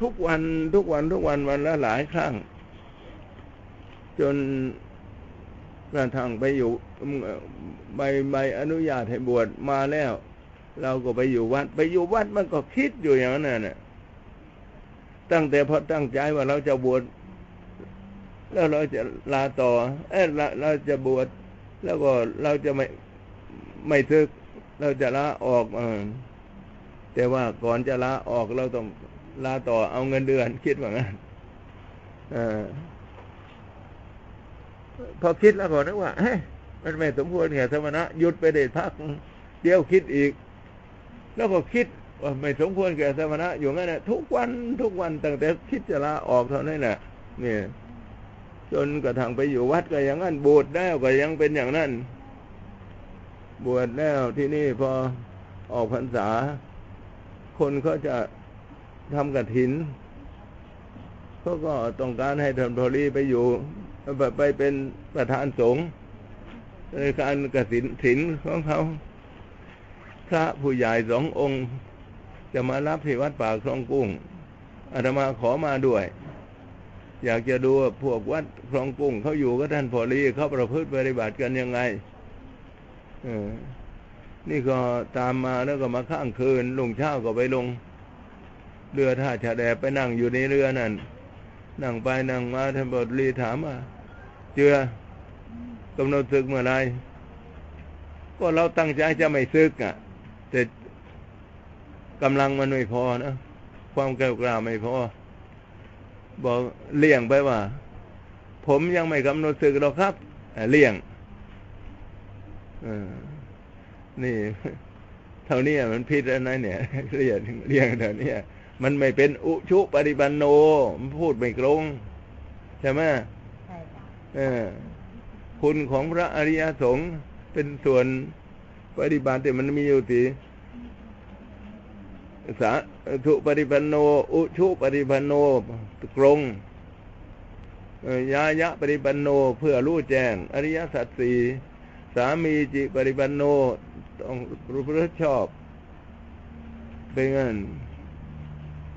ทุกวันทุกวันทุกวันวันละหลายครั้ง จนกระทั่งไปอยู่ใบใบอนุญาตให้บวชมาแล้ว เราก็ไปอยู่วัด ไปอยู่วัดมันก็คิดอยู่อย่างนั้นน่ะตั้งแต่พอตั้งใจว่าเราจะบวชแล้วเราจะลาต่อ เออเราจะบวชแล้วก็เราจะไม่ไม่ทึก เราจะลาออกเออ แต่ว่าก่อนจะลาออกเราต้องลาต่อเอาเงินเดือน คิดว่างั้นพอคิดแล้วก็นึกว่าเฮ้ยมันไม่สมควรแก่สมณะหยุดไปเด็ดพัก เดี๋ยวคิดอีก แล้วก็คิดว่าไม่สมควรแก่สมณะอยู่งั้นนะทุกวันทุกวันตั้งแต่คิดจะลาออกเท่านั้นแหละเนี่ยจนกระทั่งไปอยู่วัดก็อย่างนั้นบวชแล้วก็ยังเป็นอย่างนั้น บวชแล้วที่นี่พอออกพรรษา คนเขาจะทำกระถินเขาก็ต้องการให้ท่านพอลีไปอยู่ไปเป็นประธานสงฆ์ในการกระถินถินของเขา พระผู้ใหญ่สององค์ จะมารับที่วัดป่าคลองกุ้งอาตมาขอมาด้วย อยากจะดูพวกวัดคลองกุ้งเขาอยู่กับท่านพอลีเขาประพฤติปฏิบัติกันยังไง เออ นี่ก็ตามมาแล้วก็มาข้างคืนลงเช้าก็ไปลง เรือท่าชาแดไปนั่งอยู่ในเรือนั่นนั่งไปนั่งมาท่านบดรีถามว่าเจือกำหนดศึกเมื่อไรก็เราตั้งใจจะไม่ซึกอะ แต่กำลังมันไม่พอนะความแก้วกล้าไม่พอ บอกเลี่ยงไปว่า ผมยังไม่กำหนดศึกหรอกครับเลี่ยงอ นี่เท่านี้มันผิดอะไรเนี่ยเรียกเรียกเท่านี้มันไม่เป็นอุชุปฏิบันโนมันพูดไม่ตรงใช่ไหมใช่ค่ะคุณของพระอริยสงฆ์เป็นส่วนปฏิบัติแต่มันมีอยู่ตีสาธุปฏิปันโน อุชุปฏิปันโนตรงยายะปฏิปันโนเพื่อรู้แจ้ง อริยสัจสี่สามีจิปฏิปันโน ต้องรู้พระชอบเป็นงั้น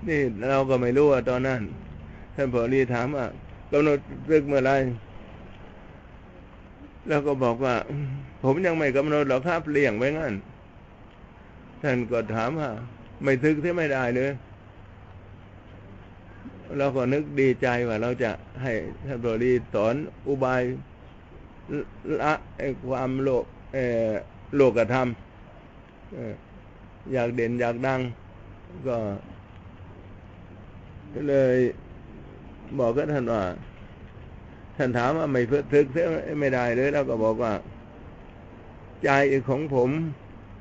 นี่เราก็ไม่รู้ว่าตอนนั้นท่านผอรีถามว่ากำหนดซึกเมื่อไรแล้วก็บอกว่า ผมยังไม่กำหนดหรอกครับเลี่ยงไว้งั้นท่านก็ถามว่า ไม่ซึกที่ไม่ได้เลยเราก็นึกดีใจว่าเราจะให้ท่านบรีสอนอุบายละความโลภ โลกธรรมอยากเด่นอยากดังก็เลยบอกกับท่านว่า ท่านถามว่าไม่เพื่อทึกเสียไม่ได้เลย แล้วก็บอกว่า ใจของผม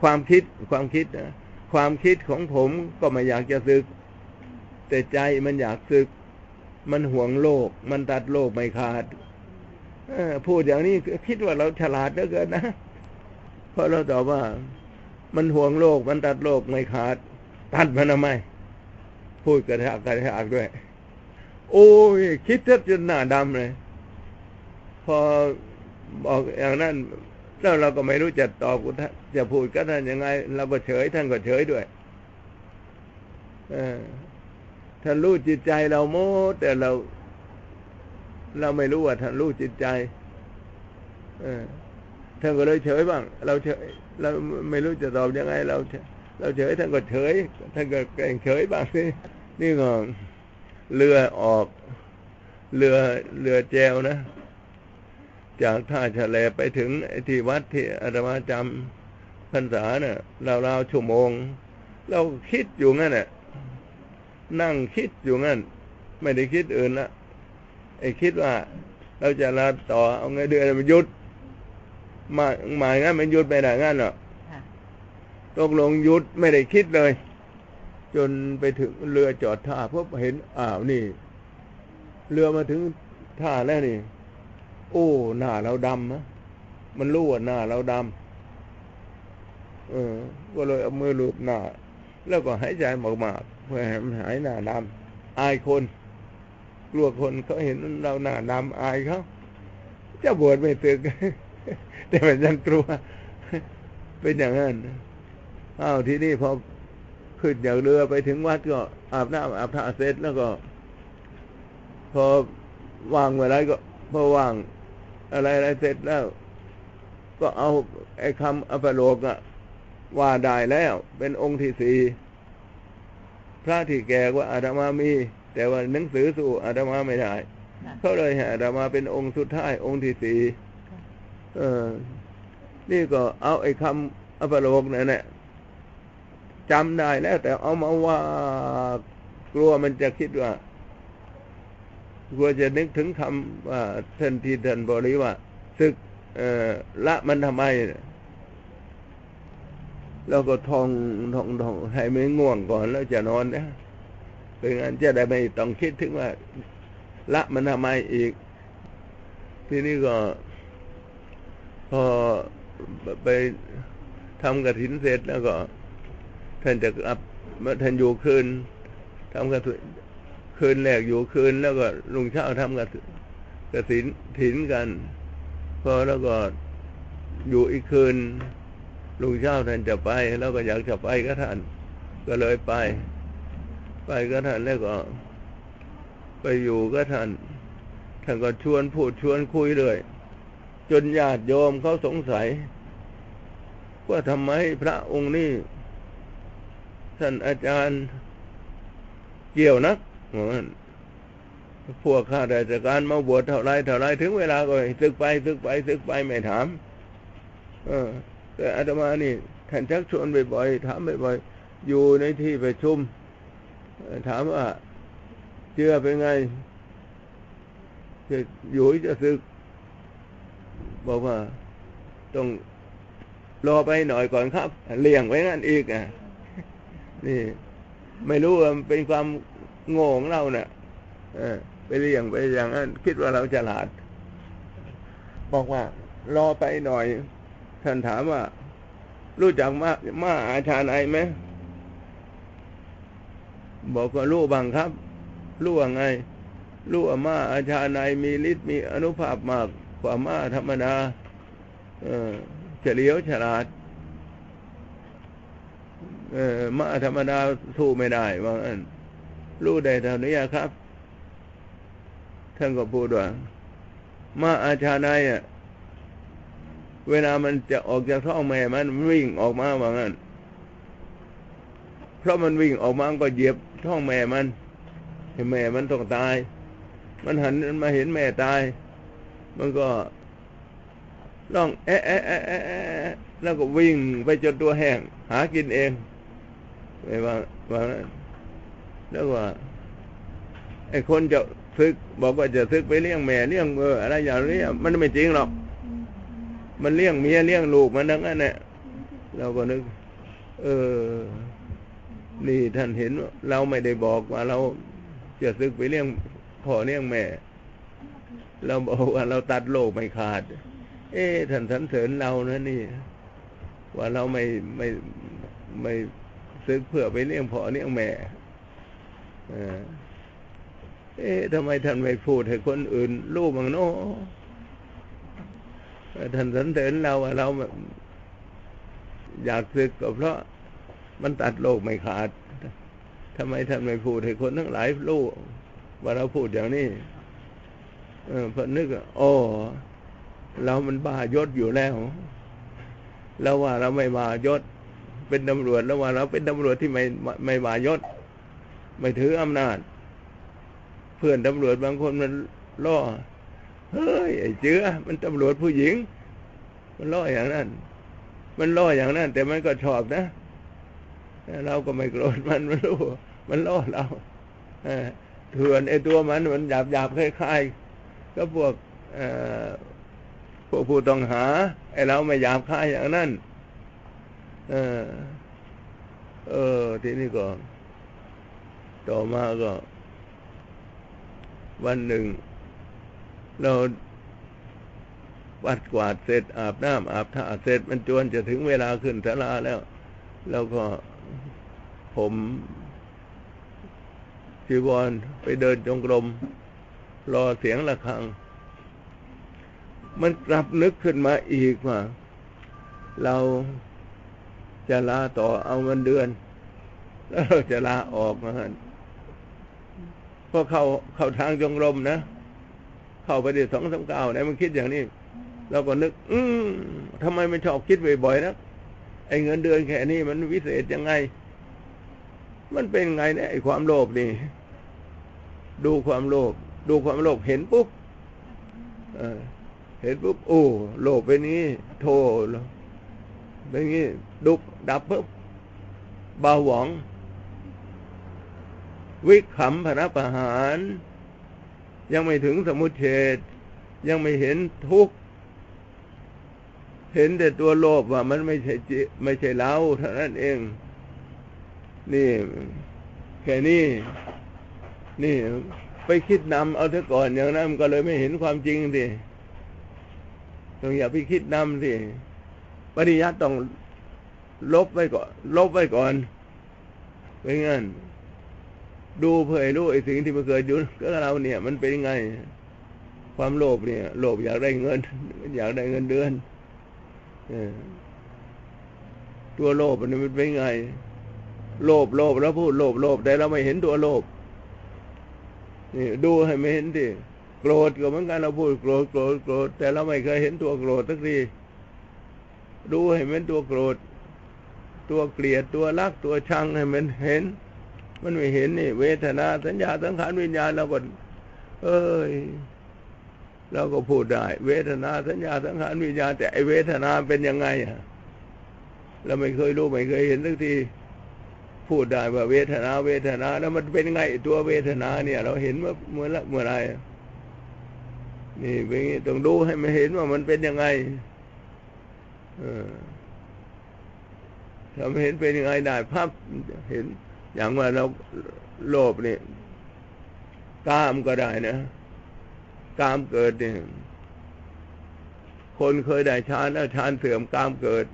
ความคิดความคิดนะความคิดของผมก็ไม่อยากจะซึก แต่ใจมันอยากซึก มันห่วงโลก มันตัดโลกไม่ขาดพูดอย่างนี้คิดว่าเราฉลาดเหลือเกินนะ ราะเราตอบว่า มันห่วงโลกมันตัดโลกไม่ขาด ตัดมันทำไมพูดกระทากกระทากด้วย โอ้ยคิดแทบจนหน้าดำเลย พอบอกอย่างนั้นแล้วเราก็ไม่รู้จะตอบจะพูดกับท่านยังไง เราก็เฉยท่านก็เฉยด้วยท่านรู้จิตใจเราโมแต่เรา เราไม่รู้ว่าท่านรู้จิตใจ ท่านก็เลยเฉยบ้าง เราเฉยเราไม่รู้จะตอบยังไง เราเราเฉยท่านก็เฉยท่านก็แกล้งเฉยบ้างสินี่ก็เรือออก เรือเรือแจวนะ จากท่าฉลไปถึงที่วัดที่อาตมาจำพรรษาเนะ่ะราวๆชั่วโมง เราคิดอยู่งั้นน่ะนั่งคิดอยู่งั้น ไม่ได้คิดอื่นละไอ้คิดว่า เราจะลาต่อเอาไงเดือนมันยุด มาหมายงั้นมันยุดไม่ได้งั้นหรอกตกลงยุดไม่ได้คิดเลย จนไปถึงเรือจอดท่าพบเห็นอ้าวนี่ เรือมาถึงท่าแล้วนี่ โอ้หน้าเราดำนะมันรู้ว่าหน้าเราดำเออ ก็เลยเอามือลูบหน้า แล้วก็หายใจมากๆเพื่อให้มันหายหน้าดำอายคน กลัวคนเขาเห็นเราหน้าดำอายเขาจะบวชไม่ตึก แต่มันยังกลัว เป็นอย่างนั้นอ้าวที่นี่พอขึ้นจากเรือไปถึงวัดก็อาบน้ำอาบท่าเสร็จแล้วก็ พอวางเมื่อไรก็พอวางอะไรอะไรเสร็จแล้ว ก็เอาไอ้คำอภโลกอะว่าได้แล้ว เป็นองค์ที่สี่พระที่แก่กว่าอาตมามี แต่ว่าหนังสือสู่อาตมาไม่ได้ค่ะเขาเลยให้อาตมาเป็นองค์สุดท้ายองค์ที่สี่ เออ นี่ก็เอาไอ้คำอภโลกนั่นแหละจำได้แล้ว แต่เอามาว่ากลัวมันจะคิดว่ากลัวจะนึกถึงคำว่าท่านที่ท่านบริว่าศึกละมันทำไมแล้วก็ท่องท่องท่องให้ไม่ง่วงก่อนแล้วจะนอนนะเป็นงั้นจะได้ไม่ต้องคิดถึงว่า ละมันทำไมอีก ทีนี้ก็ พอไปทำกระถินเสร็จแล้วก็ ท่านจะกลับเมื่อท่านอยู่คืนทำกระถินคืนแรกอยู่คืนแล้วก็ลุงเช้าทำกระกระถินถินกันพอแล้วก็อยู่อีกคืนลุงเช้าท่านจะไป แล้วก็อยากจะไปก็ท่าน ก็เลยไป ไปก็ท่านแล้วก็ ไปอยู่ก็ท่านท่านก็ชวนพูดชวนคุยเลย จนญาติโยมเขาสงสัย ว่าทำไมพระองค์นี้ท่านอาจารย์เกี่ยวนักว่างั้นพวกข้าราชการมาบวชเท่าไรเท่าไรถึงเวลาก็ซึกไปซึกไปซึกไปไม่ถาม เออ แต่อาตมานี่ท่านชักชวนบ่อยๆถามบ่อยๆอยู่ในที่ประชุม ถามว่าเชื่อเป็นไงจะอยู่จะซึก บอกว่าต้องรอไปหน่อยก่อนครับเลี่ยงไว้งั้นอีกอะ นี่ ไม่รู้ว่ามันเป็นความโง่ของเราเนี่ยเออไปเลี่ยงไปอย่างนั้นคิดว่าเราฉลาด บอกว่า รอไปหน่อย ท่านถามว่า รู้จักมามาอาชาไนไหมบอกว่ารู้บังครับ รู้ว่าไง รู้ว่ามาอาชาไนมีฤทธิ์มีอนุภาพมาก กว่ามาธรรมดาเฉลียวฉลาดมาธรรมดาสู้ไม่ได้ว่างั้นรู้ได้เท่านี้ครับท่านก็พูดว่ามาอาชาไนอะ เวลามันจะออกจากท้องแม่มันวิ่งออกมาว่างั้น เพราะมันวิ่งออกมาก็เหยียบท้องแม่มันให้แม่มันต้องตาย มันหันมาเห็นแม่ตาย มันก็ร้องแอะแอะแอะแอะแอะแล้วก็วิ่งไปจนตัวแห้ง หากินเองไม่ว่าว่าแล้วว่าไอ้คนจะซึก บอกว่าจะซึกไปเลี้ยงแม่เลี้ยงเอออะไรอย่างนี้มันไม่จริงหรอก มันเลี้ยงเมียเลี้ยงลูกมันทั้งนั้นแหละเราก็นึก เออ นี่ท่านเห็นเราไม่ได้บอกว่าเราจะซึกไปเลี้ยงพ่อเลี้ยงแม่ เราบอกว่าเราตัดโลกไม่ขาด เอ๊ท่านสรรเสริญเรานะนี่ ว่าเราไม่ไม่ไม่ซึกเพื่อไปเลี้ยงพ่อเลี้ยงแม่เออเอ๊ะทำไมท่านไม่พูดให้คนอื่นรู้บ้างเนาะท่านสรรเสริญเราว่าเราอยากศึกก็เพราะมันตัดโลกไม่ขาดทำไมท่านไม่พูดให้คนทั้งหลายรู้ว่าเราพูดอย่างนี้ เออพอนึกว่าโอ้เรามันบ้ายศอยู่แล้วเราว่าเราไม่บายศ เป็นตำรวจแล้วว่าเราเป็นตำรวจที่ไม่ไม่บายศ ไม่ถืออำนาจ เพื่อนตำรวจบางคนมันล่อ เฮ้ยไอ้เจือมันตำรวจผู้หญิง มันล่ออย่างนั้น มันล่ออย่างนั้น แต่มันก็ชอบนะเราก็ไม่โกรธมันมันรู้ มันล่อเราเถื่อนไอ้ตัวมันมันหยาบหยาบคล้ายๆ ก็พวกพวกผู้ต้องหา ไอ้เราไม่หยาบคล้ายอย่างนั้นเออ เออ ทีนี้ก็ ต่อมาก็ วันหนึ่ง เราวัดกวาดเสร็จอาบน้ำอาบท่าเสร็จมันจวนจะถึงเวลาขึ้นศาลาแล้ว แล้วก็ผมจีวรไปเดินจงกรม รอเสียงะระฆัง มันกลับนึกขึ้นมาอีกว่า เราจะลาต่อเอาเงินเดือน แล้วเราจะลาออกมาเพราะเข้าเข้าทางจงรมนะ เข้าไปได้สองสามก้าวนมันคิดอย่างนี้เราก็นึก อืมทำไมมันชอบคิดบ่อยๆนะไอ้เงินเดือนแค่นี้มันวิเศษยังไง มันเป็นไงเนี่ยไอ้ความโลภนี่ ดูความโลภ ดูความโลภเห็นปุ๊บเห็นปุ๊บโอ้โลภเป็นนี้ โทเป็นงี้ดุบดับปุ๊บเบาหวง วิขำพระประหาร ยังไม่ถึงสมุทเฉดยังไม่เห็นทุกข์เห็นแต่ตัวโลภว่ามันไม่ใช่จิไม่ใช่เราเท่านั้นเอง นี่ แค่นี้นี่ ไปคิดนำเอาเถอะก่อนอย่างนั้นก็เลยไม่เห็นความจริงสิต้องอย่าไปคิดนำสิปริยัติต้องลบไว้ก่อน ลบไว้ก่อนเป็นงั้นดูเพื่อให้รู้ไอ้สิ่งที่มันเกิดอยู่ก็เราเนี่ย มันเป็นยังไง ความโลภเนี่ย โลภอยากได้เงิน อยากได้เงินเดือนตัวโลภมันเป็นไง โลภโลภแล้วพูดโลภโลภแต่เราไม่เห็นตัวโลภ นี่ดูให้ไม่เห็นดิโกรธก็เหมือนกันเราพูดโกรธโกรธโกรธแต่เราไม่เคยเห็นตัวโกรธสักทีดูให้มันตัวโกรธ ตัวเกลียดตัวรักตัวชังให้มันเห็น มันไม่เห็นนี่ เวทนาสัญญาสังขารวิญญาณเราก็เอ้ยเราก็พูดได้ เวทนาสัญญาสังขารวิญญาณแต่ไอเวทนาเป็นยังไงอะเราไม่เคยรู้ไม่เคยเห็นสักที พูดได้ว่าเวทนาเวทนา แล้วมันเป็นไงตัวเวทนาเนี่ย เราเห็นเมื่อเมื่อละเมื่อไรนี่เป็นต้องดูให้มันเห็นว่ามันเป็นยังไงเออถ้าไม่เห็นเป็นยังไงได้ภาพเห็น อย่างว่าเราโลภนี่กามก็ได้นะกามเกิดเนี่ยคนเคยได้ฌานแล้วฌานเสื่อมกามเกิด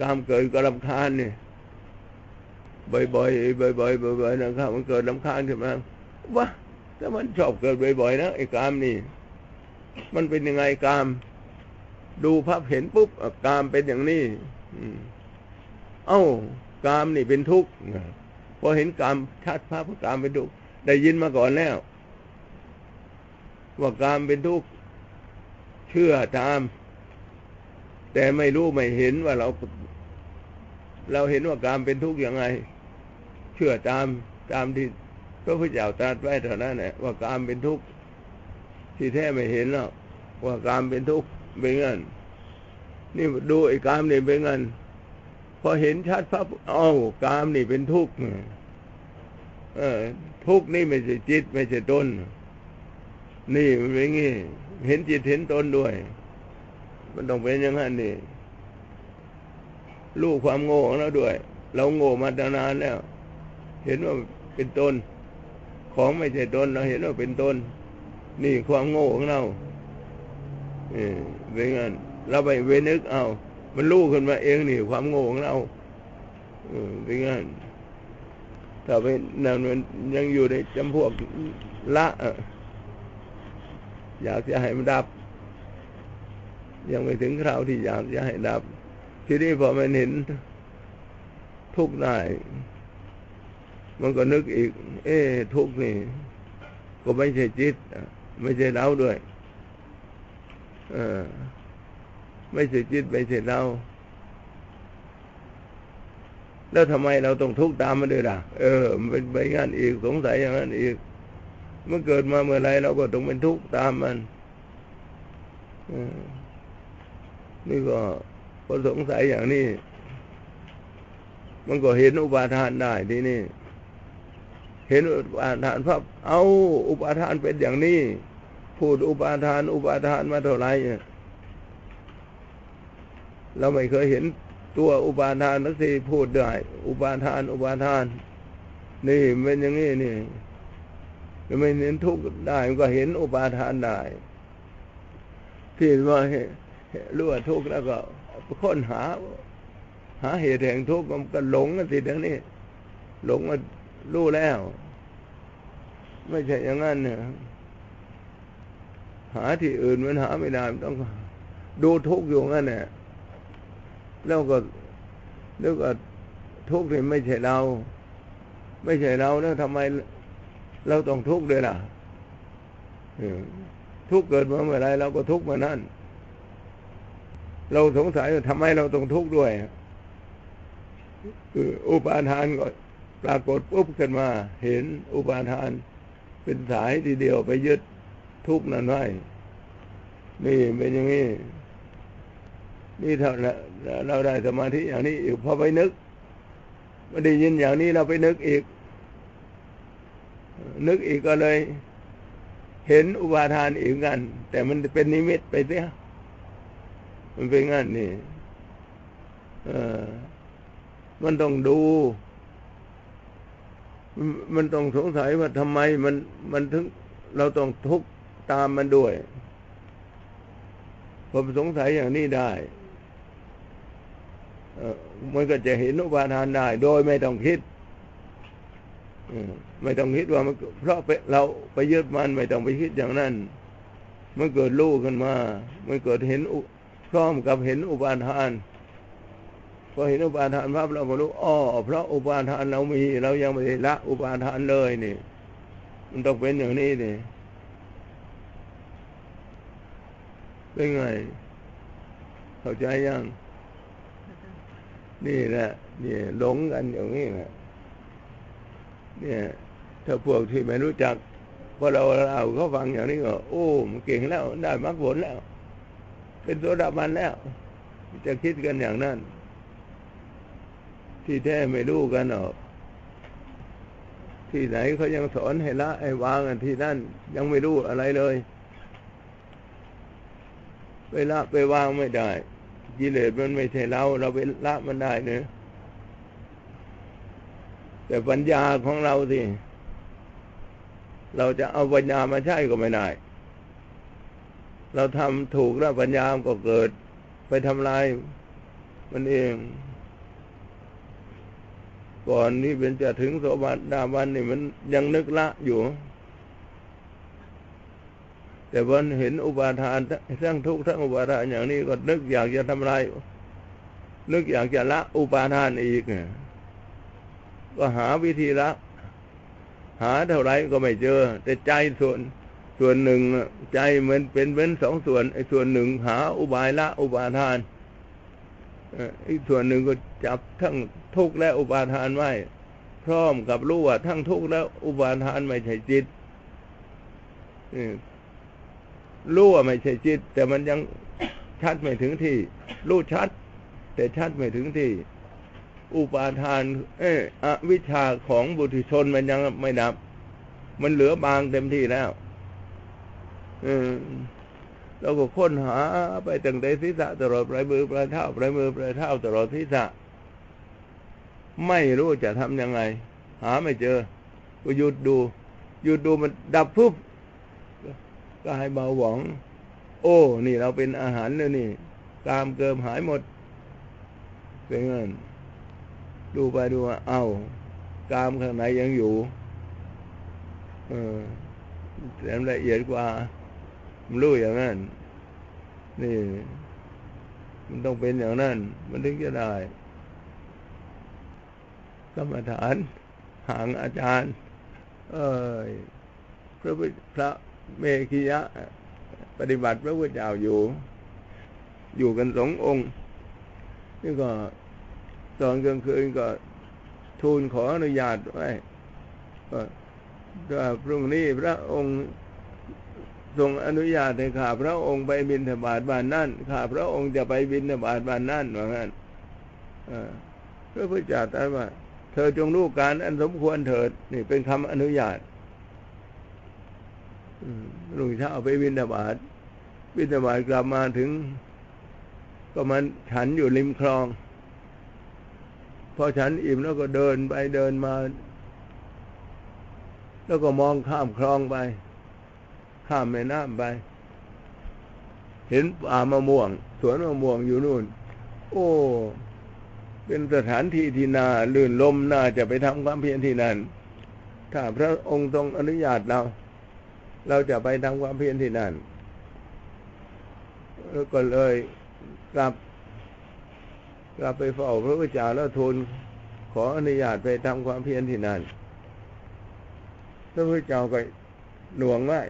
กามเกิดก็ลำคาญเนี่ย บ่อยๆบ่อยๆบ่อยๆนะครับมันเกิดลำค้าญขึ้นมาวะถ้ามันชอบเกิดบ่อยๆนะไอ้กามนี่ มันเป็นยังไงกาม ดูภาพเห็นปุ๊บกามเป็นอย่างนี้เอ้ากามนี่เป็นทุกข์พอเห็นกามชัดภาพกามเป็นทุกข์ได้ยินมาก่อนแล้ว ว่ากามเป็นทุกข์เชื่อตาม แต่ไม่รู้ไม่เห็นว่าเรา เราเห็นว่ากามเป็นทุกข์ยังไง เชื่อตามตามที่พระพุทธเจ้าตรัสไว้เท่านั้นแหละว่ากามเป็นทุกข์ที่แท้ไม่เห็นหรอกว่ากามเป็นทุกข์เป็นเงั้นนี่ดูไอ้กามนี่เป็นเงั้นพอเห็นชัดพับอ้าวกามนี่เป็นทุกข์เออ ทุกข์นี่ไม่ใช่จิต ไม่ใช่ตนนี่มันเป็นงี้เห็นจิตเห็นตนด้วย มันต้องเป็นอย่างนั้นนี่รู้ความโง่ของเราด้วย เราโง่มาตั้งนานแล้ว เห็นว่าเป็นตน ของไม่ใช่ตนเราเห็นว่าเป็นตน นี่ความโง่ของเราเออเป็นงั้นเราไปเวนึกเอา มันรู้ขึ้นมาเองนี่ความโง่ของเราเออเป็นงั้นถ้าไปนั่นมันยังอยู่ในจำพวกละอยากจะให้มันดับ ยังไม่ถึงคราวที่อยากจะให้ดับ ทีนี้พอมันเห็นทุกข์ได้ มันก็นึกอีก เอ๊ทุกข์นี่ ก็ไม่ใช่จิตไม่ใช่เราด้วยเออไม่ใช่จิตไม่ใช่เราแล้วทำไมเราต้องทุกข์ตามมันด้วยล่ะ เออ มันเป็นไปงานอีกสงสัยอย่างนั้นอีก เมันเกิดมาเมื่อไรเราก็ต้องเป็นทุกข์ตามมันนี่ก็พอสงสัยอย่างนี้ มันก็เห็นอุปาทานได้ที่นี่ เห็นอุปาทานภาพเอาอุปาทานเป็นอย่างนี้ พูดอุปาทาน อุปาทานมาเท่าไหร่เราไม่เคยเห็นตัวอุปาทานนักทีพูดได้ อุปาทาน อุปาทาน นี่เป็นอย่างนี้นี่ไม่เห็นทุกข์ได้มันก็เห็นอุปาทานได้ที่ว่ารู้ว่าทุกข์แล้วก็ค้นหา หาเหตุแห่งทุกข์มันก็หลงสิทั้งนี้หลงมา รู้แล้ว ไม่ใช่อย่างนั้นเนี่ยหาที่อื่นมันหาไม่ได้ต้องดูทุกอยู่งั้นเนี่ยแล้วก็แล้วก็ทุกข์นี่ไม่ใช่เรา ไม่ใช่เราแล้วทำไมเราต้องทุกข์ด้วยล่ะทุกข์เกิดมาเมื่อไรเราก็ทุกข์มานั่น เราสงสัยว่าทำไมเราต้องทุกข์ด้วยออุปาทานก็ ปรากฏปุ๊บขึ้นมา เห็นอุปาทาน เป็นสายทีเดียวไปยึดทุกนั้นไว้นี่เป็นอย่างนี้ นี่เท่าเราได้สมาธิอย่างนี้อีกพอไปนึกไม่ได้ยินอย่างนี้เราไปนึกอีก นึกอีกก็เลย เห็นอุปาทานอีกกัน แต่มันเป็นนิมิตไปเสียมันเป็นงั้นนี่ เออมันต้องดู มันต้องสงสัยว่าทำไมมันมันถึงเราต้องทุกตามมันด้วยผมสงสัยอย่างนี้ได้มันก็จะเห็นอุปาทานได้ โดยไม่ต้องคิดไม่ต้องคิดว่ามันเพราะเราไปยึดมันไม่ต้องไปคิดอย่างนั้นมันเกิดลูกขึ้นมา มันเกิดเห็นพร้อมกับเห็นอุปาทาน พอเห็นอุปาทานภาพเราก็รู้อ๋อเพราะอุปาทานเรามีเรายังไม่ได้ละอุปาทานเลยนี่ มันต้องเป็นอย่างนี้นี่เป็นไง เข้าใจยังนี่แหละนี่หลงกันอย่างนี้แหละเนี่ยถ้าพวกที่ไม่รู้จักพอเราเราเขาฟังอย่างนี้ก็โอ้มันเก่งแล้ว ได้มรรคผลแล้ว เป็นโสดาบันแล้ว จะคิดกันอย่างนั้น ที่แท้ไม่รู้กันหรอก ที่ไหนเขายังสอนให้ละไอ้วางอันที่นั่นยังไม่รู้อะไรเลยไปละไปวางไม่ได้กิเลสมันไม่ใช่เรา เราไปละมันได้เนะแต่ปัญญาของเราสิเราจะเอาปัญญามาใช้ก็ไม่ได้ เราทำถูกแล้วปัญญาก็เกิด ไปทำลายมันเอง ก่อนนี้เป็นจะถึงโสบัติดาวันนี่มันยังนึกละอยู่ แต่วันเห็นอุปาทานทั้งทุกข์ทั้งอุปาทานอย่างนี้ก็นึกอยากจะทำลายนึกอยากจะละอุปาทานอีกก็หาวิธีละ หาเท่าไรก็ไม่เจอ แต่ใจส่วนส่วนหนึ่งใจเหมือนเป็นเว้นสองส่วนไอ้ส่วนหนึ่งหาอุบายละอุปาทาน อีกส่วนหนึ่งก็จับทั้งทุกข์และอุปาทานไว้พร้อมกับรู้ว่าทั้งทุกข์และอุปาทานไม่ใช่จิตรู้ว่าไม่ใช่จิต แต่มันยังชัดไม่ถึงที่ รู้ชัด แต่ชัดไม่ถึงที่ อุปาทาน เอออวิชาของบุตรชนมันยังไม่ดับ มันเหลือบางเต็มที่แล้วเออ เราก็ค้นหาไปตั้งแต่ศีรษะตลอดปลายมือปลายเท้าปลายมือปลายเท้าตลอดศีรษะ ไม่รู้จะทำยังไง หาไม่เจอ ก็หยุดดู หยุดดูมันดับปุ๊บก็ให้เบาหวง โอ้ นี่เราเป็นอาหารเลยนี่กามเกิมหายหมด เป็นเงินดูไปดูว่าเอา้ากามข้างในยังอยู่ เออแต่ละเอียดกว่า มันรู้อย่างนั้น นี่ มันต้องเป็นอย่างนั้น มันถึงจะได้กรรมฐานหางอาจารย์ เอ้ยพระพระเมขียะ ปฏิบัติพระพุทธเจ้าอยู่ อยู่กันสององค์ นี่ก็ตอนกลางคืนก็ทูลขออนุญาตไว้ก็พรุ่งนี้พระองค์ ทรงอนุญาตให้ข้าพระองค์ไปบินธบาตบ้านนั่นข้าพระองค์จะไปบินธบาตบ้านนั่นว่างั้นพระพุทธเจ้าตรัสว่า เธอจงรู้การอันสมควรเถิด นี่เป็นคำอนุญาตลุงเช้าไปบินธบาตบินธบาตกลับมาถึง ก็มันฉันอยู่ริมคลอง พอฉันอิ่มแล้วก็เดินไปเดินมา แล้วก็มองข้ามคลองไป ข้ามแม่น้ำไป เห็นป่ามะม่วง สวนมะม่วงอยู่นู่น โอ้ เป็นสถานที่ที่น่าลื่นลมน่าจะไปทำความเพียรที่นั่น ถ้าพระองค์ทรงอนุญาตเรา เราจะไปทำความเพียรที่นั่นก็เลยกลับกลับไปเฝ้าพระพุทธเจ้าแล้วทูลขออนุญาตไปทำความเพียรที่นั่นพระพุทธเจ้าก็หน่วงไว้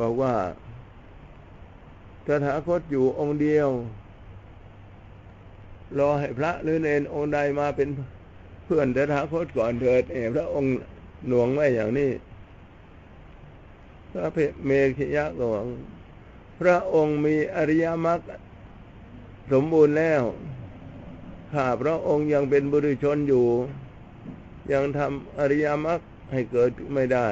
บอกว่าตถาคตอยู่องค์เดียว รอให้พระหรือเนนองค์ใดมาเป็นเพื่อนตถาคตก่อนเถิดเอพระองค์หน่วงไว้อย่างนี้ พระเมขิยะก็บอกพระองค์มีอริยมรรคสมบูรณ์แล้วข้าพระองค์ยังเป็นบุรุชนอยู่ ยังทำอริยมรรคให้เกิดไม่ได้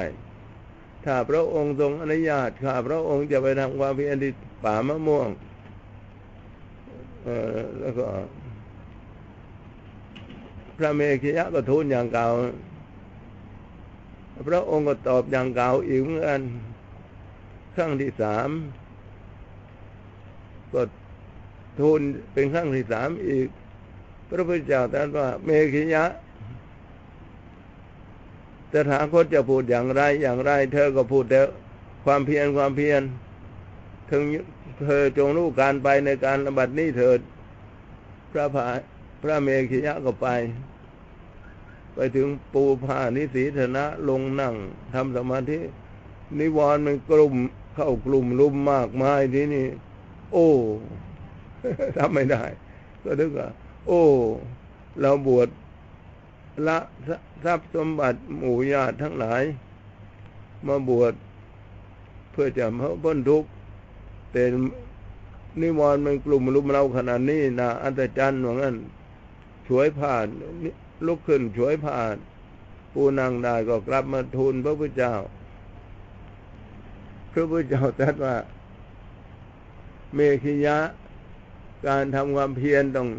ถ้าพระองค์ทรงอนุญาตข้าพระองค์จะไปทำความเพียรที่ป่ามะม่วงเออแล้วก็ พระเมขิยะก็ทูลอย่างเก่า พระองค์ก็ตอบอย่างเก่าอีกเหมือนกันครั้งที่สามก็ทูลเป็นครั้งที่สามอีก พระพุทธเจ้าตรัสว่า เมขิยะ ตถาคตจะพูดอย่างไรอย่างไร เธอก็พูดแต่ความเพียรความเพียรถึงเธอจงรู้การไปในการระบัดนี้เถิด พระพาพระเมขิยะก็ไป ไปถึงปูผ้านิสีธนะลงนั่งทำสมาธิ นิวรณ์มันกลุ่มเข้ากลุ่มลุมมากมายที่นี่ โอ้ทำไม่ได้ ก็นึกว่าโอ้ เราบวช ละทรัพย์สมบัติหมู่ญาติทั้งหลาย มาบวชเพื่อจะมาพ้นทุกข์แต่นิวรณ์มันกลุ่มลุมเราขนาดนี้นะอัศจรรย์ว่างั้นช่วยผ่านลุกขึ้นช่วยผ่านผู้นางได้ก็กลับมาทูลพระพุทธเจ้า พระพุทธเจ้าตรัสว่า เมขิยะ การทำความเพียรต้อง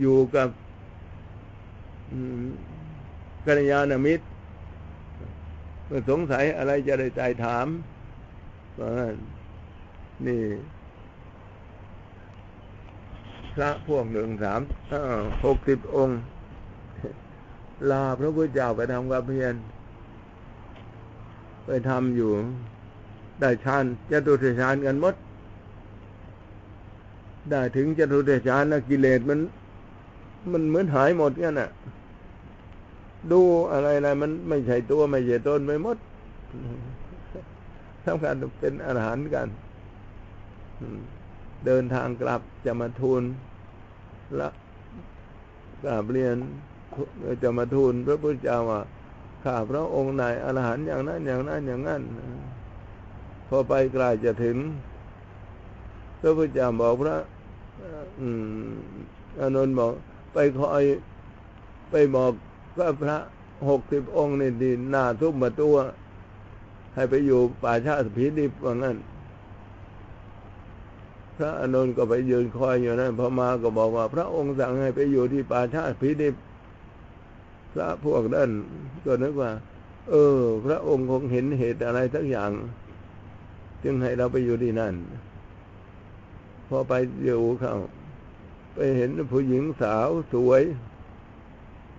อยู่กับกัลยาณมิตรเมื่อสงสัยอะไรจะได้ใจถามว่านี่พระพวกหนึ่งสามหกสิบองค์ ลาพระพุทธเจ้าไปทำความเพียรไปทำอยู่ ได้ฌานจตุตฌานกันหมด ได้ถึงจตุตฌานนะกิเลสมัน มันเหมือนหายหมดกันน่ะ ดูอะไรอะไรมันไม่ใช่ตัวไม่ใช่ตนไปหมดทำการเป็นอาหารกันเดินทางกลับจะมาทูลละกราบเรียนจะมาทูลพระพุทธเจ้าว่าข้าพระองค์นายอรหันต์อย่างนั้นอย่างนั้นอย่างนั้นพอไปกลจะถึง พระพุทธเจ้าบอกพระอืมอานนท์บอก ไปคอยไปบอกก็พระหกสิบองค์นี่ดีหน้าทุบมาตัวให้ไปอยู่ป่าชาติผีดิบว่างั้น พระอนุนก็ไปยืนคอยอยู่นั่นพอมาก็บอกว่า พระองค์สั่งให้ไปอยู่ที่ป่าชาติผีดิบพระพวกนั้นก็นึกว่า เออ พระองค์คงเห็นเหตุอะไรสักอย่าง จึงให้เราไปอยู่ที่นั่น พอไปอยู่เขา ไปเห็นผู้หญิงสาวสวย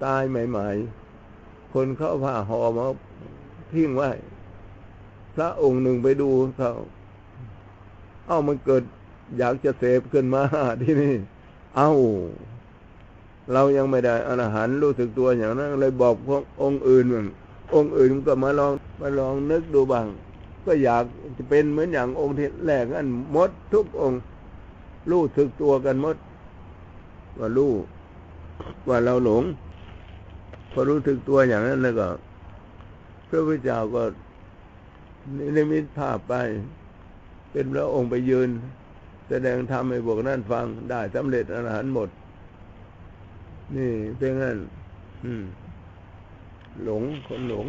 ตายใหม่ ๆ คนเข้าผ้าห่อมาทิ้งไว้ พระองค์หนึ่งไปดูเขาเอ้ามันเกิดอยากจะเสพขึ้นมาที่นี่ เอ้า เรายังไม่ได้อาหารรู้สึกตัวอย่างนั้น เลยบอกพวกองค์อื่นองค์อื่นก็มาลองมาลองนึกดูบ้าง ก็อยากจะเป็นเหมือนอย่างองค์ที่แรกนั่นมดทุกองค์ รู้สึกตัวกันมด ว่ารู้ว่าเราหลง พอรู้สึกตัวอย่างนั้นแล้วก็ พระพุทธเจ้าก็นิมิตภาพไป เป็นพระองค์ไปยืน แสดงธรรมให้พวกนั้นฟังได้สำเร็จอรหันต์หมด นี่เป็นงั้นหลงคนหลง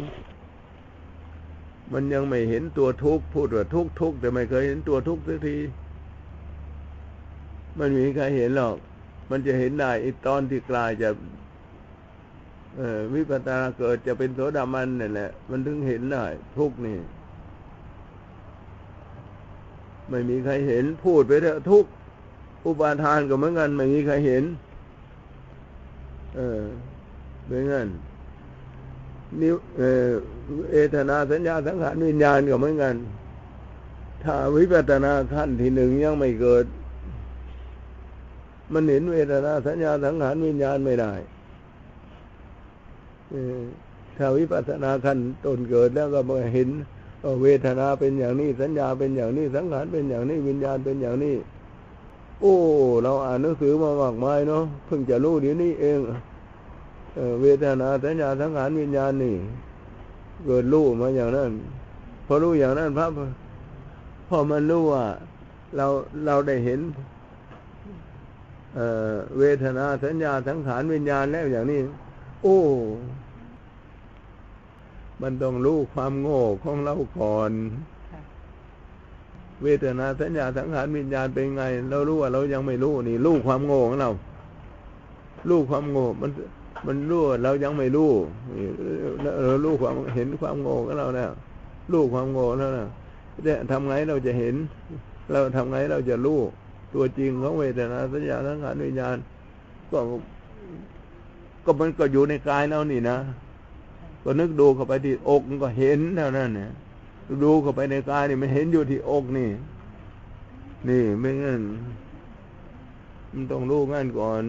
มันยังไม่เห็นตัวทุกข์พูดว่าทุกข์ทุกข์แต่ไม่เคยเห็นตัวทุกข์สักที มันมีใครเห็นหรอก มันจะเห็นได้อีตอนที่กลายจะเออวิปัสสนาเกิดจะเป็นโสดามันนี่แหละ มันถึงเห็นได้ ทุกนี่ ไม่มีใครเห็น พูดไปเถอะทุกอุปาทานก็เหมือนกัน ไม่มีใครเห็น เออเป็นงั้นนิวเออเอตนาสัญญาสังขารวิญญาณก็เหมือนกัน ถ้าวิปัสสนาขั้นที่หนึ่งยังไม่เกิด มันเห็นเวทนาสัญญาสังขารวิญญาณไม่ได้ถ้าวิปัสสนาขั้นต้นเกิดแล้วก็มาเห็นเวทนาเป็นอย่างนี้สัญญาเป็นอย่างนี้สังขารเป็นอย่างนี้วิญญาณเป็นอย่างนี้ โอ้ เราอ่านหนังสือมามากมายเนาะเพิ่งจะรู้เดี๋ยวนี้เองเอเวทนาสัญญาสังขารวิญญาณนี่ เกิดรู้มาอย่างนั้นพอรู้อย่างนั้นพระพอมันรู้ว่าเราเราได้เห็น เวทนาสัญญาสังขารวิญญาณแล้วอย่างนี้ โอ้ มันต้องรู้ความโง่ของเราก่อน เวทนาสัญญาสังขารวิญญาณเป็นไง เรารู้ว่าเรายังไม่รู้นี่รู้ความโง่ของเรารู้ความโง่ มัน มันรู้ว่าเรายังไม่รู้นี่เรารู้ความเห็นความโง่ของเราแล้วรู้ความโง่แล้วนะเนี่ยทำไงเราจะเห็น เราทำไงเราจะรู้ ตัวจริงของเวทนาสัญญาสังขารวิญญาณก็ก็มันก็อยู่ในกายเรานี่นะก็นึกดูเข้าไปที่อกมันก็เห็นเท่านั้นเนี่ยดูเข้าไปในกายนี่มันเห็นอยู่ที่อกนี่ นี่ไม่งั้นมันต้องรู้งั้นก่อน